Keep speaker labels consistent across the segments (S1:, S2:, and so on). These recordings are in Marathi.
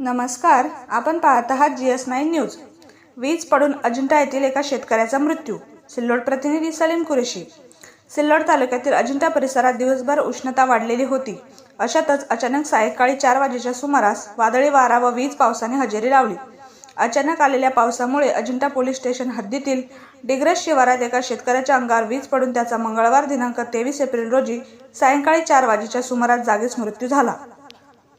S1: नमस्कार आपण पाहत आहात जी एस नाईन न्यूज. वीज पडून अजिंठा येथील एका शेतकऱ्याचा मृत्यू सिल्लोड प्रतिनिधी सलीम कुरेशी. सिल्लोड तालुक्यातील अजिंठा परिसरात दिवसभर उष्णता वाढलेली होती. अशातच अचानक सायंकाळी चार वाजेच्या सुमारास वादळी वारा व वीज पावसाने हजेरी लावली. अचानक आलेल्या पावसामुळे अजिंठा पोलीस स्टेशन हद्दीतील डिग्रस शिवारात एका शेतकऱ्याच्या अंगावर वीज पडून त्याचा मंगळवार दिनांक तेवीस एप्रिल रोजी सायंकाळी चार वाजेच्या सुमारास जागीच मृत्यू झाला.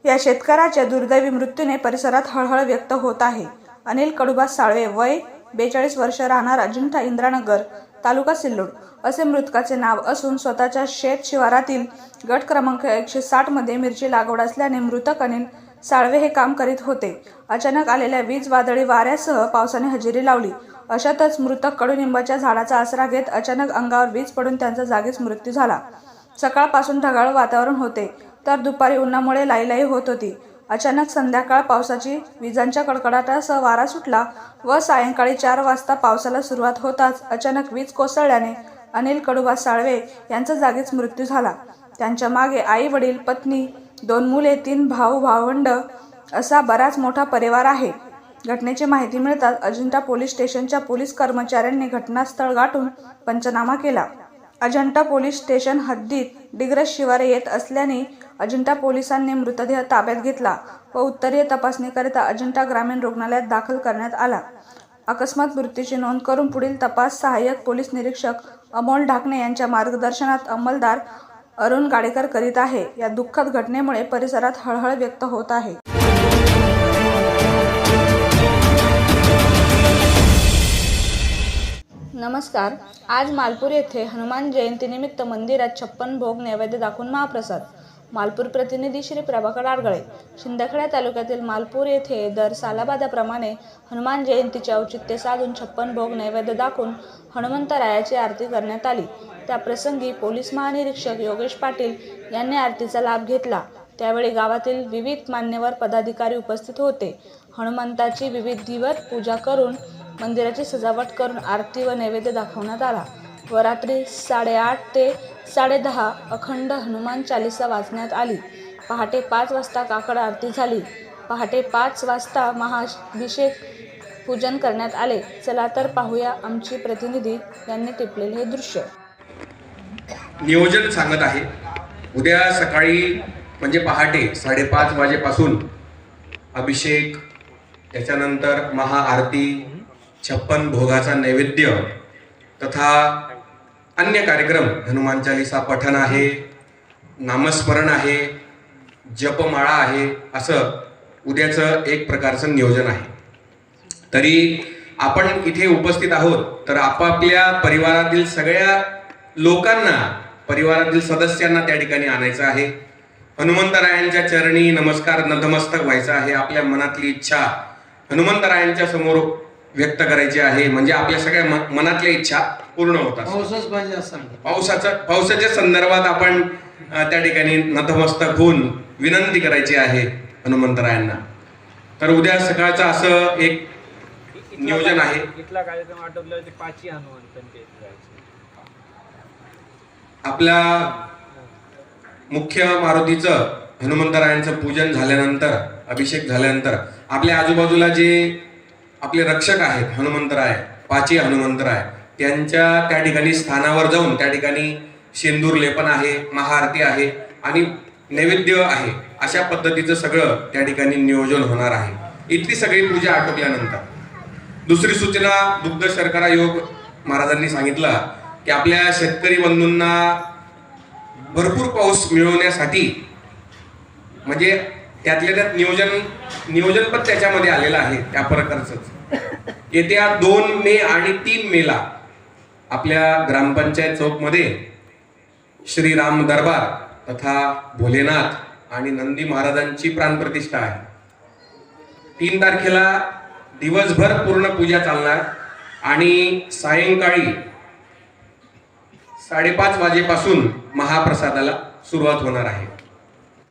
S1: या शेतकऱ्याच्या दुर्दैवी मृत्यूने परिसरात हळहळ व्यक्त होत आहे. अनिल कडुबा साळवे वय बेचाळीस वर्ष राहणार अजिंठा इंद्रानगर तालुका सिल्लोड. असे मृतकाचे नाव असून स्वतःच्या शेत शिवारातील गट क्रमांक एकशे साठमध्ये मिरची लागवड असल्याने मृतक अनिल साळवे हे काम करीत होते. अचानक आलेल्या वीज वादळी वाऱ्यासह पावसाने हजेरी लावली. अशातच मृतक कडुनिंबाच्या झाडाचा आसरा घेत अचानक अंगावर वीज पडून त्यांचा जागीच मृत्यू झाला. सकाळपासून ढगाळ वातावरण होते. तर दुपारी उन्हामुळे लाईलाई होत होती. अचानक संध्याकाळ पावसाची विजांच्या कडकडाटासह वारा सुटला व सायंकाळी चार वाजता पावसाला सुरुवात होताच अचानक वीज कोसळल्याने अनिल कडुबा साळवे यांचा जागीच मृत्यू झाला. त्यांच्या मागे आई वडील पत्नी दोन मुले तीन भाऊ भावंड असा बराच मोठा परिवार आहे. घटनेची माहिती मिळताच अजिंठा पोलीस स्टेशनच्या पोलीस कर्मचाऱ्यांनी घटनास्थळ गाठून पंचनामा केला. अजंठा पोलीस स्टेशन हद्दीत डिग्रस शिवारे येत असल्याने अजिंठा पोलिसांनी मृतदेह ताब्यात घेतला व उत्तरीय तपासणीकरिता अजिंठा ग्रामीण रुग्णालयात दाखल करण्यात आला. अकस्मात मृत्यूची नोंद करून पुढील तपास सहाय्यक पोलीस निरीक्षक अमोल ढाकणे यांच्या मार्गदर्शनात अंमलदार अरुण गाडेकर करीत आहे. या दुःखद घटनेमुळे परिसरात हळहळ व्यक्त होत आहे. नमस्कार. आज मालपूर येथे हनुमान जयंतीनिमित्त मंदिरात छप्पन भोग नैवेद्य दाखवून महाप्रसाद मालपूर प्रतिनिधी श्री प्रभाकर आडगळे शिंदखेडा तालुक्यातील मालपूर येथे दर सालाबादाप्रमाणे हनुमान जयंतीचे औचित्य साधून छप्पन भोग नैवेद्य दाखवून हनुमंतरायाची आरती करण्यात आली. त्याप्रसंगी पोलीस महानिरीक्षक योगेश पाटील यांनी आरतीचा लाभ घेतला. त्यावेळी गावातील विविध मान्यवर पदाधिकारी उपस्थित होते. हनुमंताची विविधीवर पूजा करून मंदिराची सजावट करून आरती व नैवेद्य दाखवण्यात आला. व रात्री साडेआठ ते साडेदहा अखंड हनुमान चालिसा वाचण्यात आली. पहाटे पाच वाजता काकड आरती झाली. पहाटे पाच वाजता महाभिषेक पूजन करण्यात आले. चला तर पाहूया आमची प्रतिनिधी यांनी टिपलेले हे दृश्य.
S2: नियोजन सांगत आहे. उद्या सकाळी म्हणजे पहाटे साडेपाच वाजेपासून अभिषेक त्याच्यानंतर महाआरती छप्पन भोगाचा नैवेद्य तथा अन्य कार्यक्रम. हनुमान चालिसा पठण आहे नामस्मरण आहे जपमाळा आहे असं उद्याचं एक प्रकारचं नियोजन आहे. तरी आपण इथे उपस्थित आहोत तर आपापल्या परिवारातील सगळ्या लोकांना परिवारातील सदस्यांना त्या ठिकाणी आणायचं आहे. हनुमंतरायांच्या चरणी नमस्कार नतमस्तक व्हायचं आहे आपल्या मनातली इच्छा हनुमंतरायांच्या समोर व्यक्त करायची आहे. म्हणजे आपल्या सगळ्या म- मनातल्या इच्छा पूर्ण होतात
S3: पाऊसच पाहिजे असं
S2: पावसाचा पावसाच्या संदर्भात आपण अ, त्या ठिकाणी नतमस्तक होऊन विनंती करायची आहे हनुमंतरायांना. तर उद्या सकाळचं असं एक नियोजन आहे.
S4: इथला कार्यक्रम आटोपला ते जायचं.
S2: आपल्या मुख्य मारुतीचं हनुमंतरायांचं पूजन झाल्यानंतर अभिषेक झाल्यानंतर आपल्या आजूबाजूला जे आपले रक्षक आहेत हनुमंतराय पाची हनुमंतराय. त्यांच्या त्या ठिकाणी स्थानावर जाऊन त्या ठिकाणी शेंदूर लेपन आहे महाआरती आहे आणि नैवेद्य आहे अशा पद्धतीचं सगळं त्या ठिकाणी नियोजन होणार आहे. इथली सगळी पूजा आटोपल्यानंतर. दुसरी सूचना दुग्ध शर्करा योग महाराजांनी सांगितलं की आपल्या शेतकरी बंधूंना भरपूर पाऊस मिळवण्यासाठी म्हणजे त्यातल्या त्यात नियोजन नियोजन पण त्याच्यामध्ये आलेलं आहे त्या प्रकारच. येत्या दोन मे आणि तीन मेला आपल्या ग्रामपंचायत चौकमध्ये श्रीराम दरबार तथा भोलेनाथ आणि नंदी महाराजांची प्राणप्रतिष्ठा आहे. तीन तारखेला दिवसभर पूर्ण पूजा चालणार आणि सायंकाळी साडेपाच वाजेपासून महाप्रसादाला सुरुवात होणार आहे.